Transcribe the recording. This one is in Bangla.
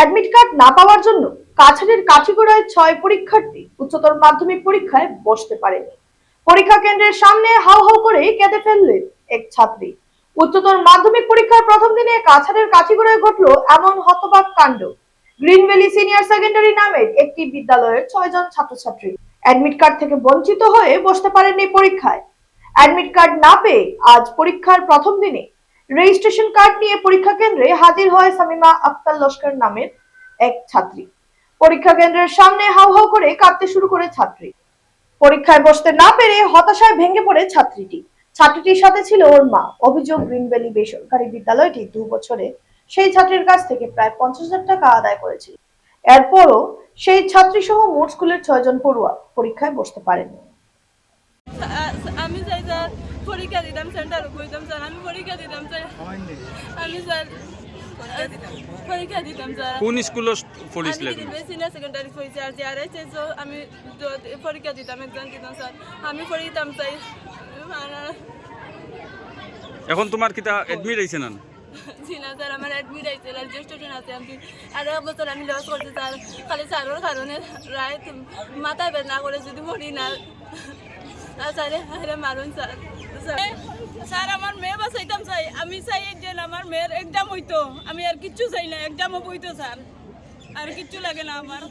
অ্যাডমিট কার্ড না পাওয়ার জন্য কাছাড়ের কাঠিগড়ায় ছয় পরীক্ষার্থী উচ্চতর মাধ্যমিক পরীক্ষায় বসতে পারেনি। পরীক্ষা কেন্দ্রের সামনে হাউ হাউ করে কেঁদে ফেললেন এক ছাত্রী। উচ্চতর মাধ্যমিক পরীক্ষার প্রথম দিনে কাছাড়ের কাঠিগড়ায় ঘটলো এমন হতবাক কাণ্ড। গ্রিন ভ্যালি সিনিয়র সেকেন্ডারি নামের একটি বিদ্যালয়ের ছয়জন ছাত্রছাত্রী অ্যাডমিট কার্ড থেকে বঞ্চিত হয়ে বসতে পারেননি পরীক্ষায়। অ্যাডমিট কার্ড না পেয়ে আজ পরীক্ষার প্রথম দিনে রেজিস্ট্রেশন কার্ড নিয়ে পরীক্ষা কেন্দ্রে হাজির হয় সামিমা আক্তার লস্কর নামের এক ছাত্রী। পরীক্ষা কেন্দ্রের সামনে হাউ হাউ করে কাঁদতে শুরু করে ছাত্রী। পরীক্ষায় বসতে না পেরে হতাশায় ভেঙে পড়ে ছাত্রীটি। ছাত্রীটির সাথে ছিল ওর মা। অভিযোগ গ্রিন ভ্যালি বেসরকারি বিদ্যালয়টি দু বছরে সেই ছাত্রীর কাছ থেকে প্রায় পঞ্চাশ হাজার টাকা আদায় করেছিল। এরপরও সেই ছাত্রী সহ মোট স্কুলের ছয়জন পড়ুয়া পরীক্ষায় বসতে পারেনি আমি চাই স্যার পরীক্ষা দিতাম সেন্টার কইতাম স্যার। আমি পরীক্ষা দিতাম স্যার। আমি স্যার পরীক্ষা দিতাম স্যার। কোন সিনিয়র সেকেন্ডারি পড়েছি আর আমি পরীক্ষা দিতাম দিতাম স্যার। আমি পড়িতাম এখন তোমার কিতা এডমিট আইছে না জি না স্যার আমার অ্যাডমিট আছে রেজিস্ট্রেশন আছে। আমি আর বছর আমি লস করছি স্যার। খালি স্যারের কারণে রায় মাথায় বেদনা করে যদি মরি না স্যারে হারে মারুন স্যার। স্যার- আমার মেয়ে বাঁচাইতাম চাই আমি চাই একজন আমার মেয়ের এক্সাম হইতো। আমি আর কিচ্ছু চাই না এক্সামও বইতো স্যার। আর কিচ্ছু লাগে না আমার